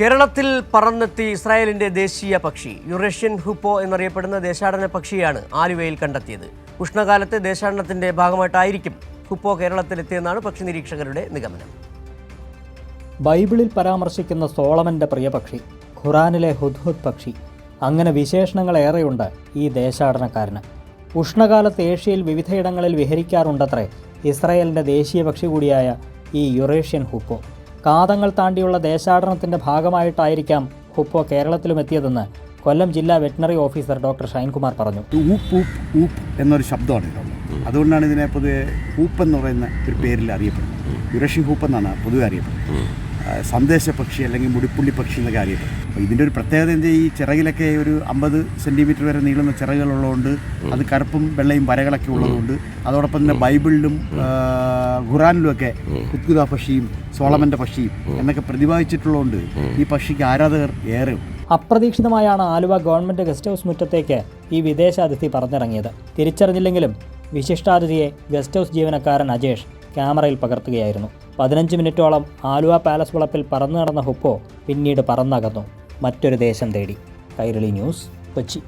കേരളത്തിൽ പറന്നെത്തി ഇസ്രായേലിന്റെ ദേശീയ പക്ഷി യുറേഷ്യൻ ഹുപ്പോ എന്നറിയപ്പെടുന്ന ദേശാടന പക്ഷിയാണ് ആലുവയിൽ കണ്ടെത്തിയത്. ഉഷ്ണകാലത്തെ ദേശാടനത്തിന്റെ ഭാഗമായിട്ടായിരിക്കും ഹുപ്പോ കേരളത്തിലെത്തിയെന്നാണ് പക്ഷി നിരീക്ഷകരുടെ നിഗമനം. ബൈബിളിൽ പരാമർശിക്കുന്ന സോളമന്റെ പ്രിയപക്ഷി ഖുറാനിലെ ഹുദ്ഹുദ് പക്ഷി അങ്ങനെ വിശേഷണങ്ങൾ ഏറെയുണ്ട് ഈ ദേശാടനക്കാരന്. ഉഷ്ണകാലത്ത് ഏഷ്യയിൽ വിവിധയിടങ്ങളിൽ വിഹരിക്കാറുണ്ടത്രേ ഇസ്രായേലിന്റെ ദേശീയ പക്ഷി കൂടിയായ ഈ യുറേഷ്യൻ ഹുപ്പോ. കാതങ്ങൾ താണ്ടിയുള്ള ദേശാടനത്തിന്റെ ഭാഗമായിട്ടായിരിക്കാം ഹുപ്പോ കേരളത്തിലും എത്തിയതെന്ന് കൊല്ലം ജില്ലാ വെറ്റിനറി ഓഫീസർ ഡോക്ടർ ഷൈൻകുമാർ പറഞ്ഞു. ഊപ്പ് ഊപ്പ് ഊപ്പ് എന്നൊരു ശബ്ദമാണ് അതുകൊണ്ടാണ് ഇതിനെ പൊതുവെ ഹൂപ്പ് എന്ന് പറയുന്ന ഒരു പേരിൽ അറിയപ്പെടുന്നത്. യുരഷി ഹൂപ്പ് എന്നാണ് പൊതുവെ അറിയപ്പെടുന്നത്. ആ, സന്ദേശ പക്ഷി അല്ലെങ്കിൽ മുടിപ്പുള്ളി പക്ഷി എന്നൊക്കെ അറിയപ്പെടും അപ്പോൾ ഇതിന്റെ ഒരു പ്രത്യേകത എന്താ ഈ ചിറകിലൊക്കെ ഒരു അമ്പത് സെന്റിമീറ്റർ വരെ നീളുന്ന ചിറകുകളുള്ളതുകൊണ്ട് അത് കറുപ്പും വെള്ളയും വരകളൊക്കെ ഉള്ളതുകൊണ്ട് അതോടൊപ്പം തന്നെ ബൈബിളിലും ഖുറാനിലുമൊക്കെ കുത്കുത പക്ഷിയും സോളമന്റെ പക്ഷിയും എന്നൊക്കെ പ്രതിപാദിച്ചിട്ടുള്ളതുകൊണ്ട് ഈ പക്ഷിക്ക് ആരാധകർ ഏറെ അപ്രതീക്ഷിതമായാണ് ആലുവ ഗവൺമെന്റ് ഗസ്റ്റ് ഹൗസ് മുറ്റത്തേക്ക് ഈ വിദേശ അതിഥി പറന്നിറങ്ങിയത്. തിരിച്ചറിഞ്ഞില്ലെങ്കിലും വിശിഷ്ടാതിഥിയെ ഗസ്റ്റ് ഹൗസ് ജീവനക്കാരൻ അജേഷ് ക്യാമറയിൽ പകർത്തുകയായിരുന്നു. പതിനഞ്ച് മിനിറ്റോളം ആലുവ പാലസ് വളപ്പിൽ പറന്നു നടന്ന ഹുപ്പോ പിന്നീട് പറന്നകന്നു. മറ്റൊരു ദേശം തേടി. കൈരളി ന്യൂസ് കൊച്ചി.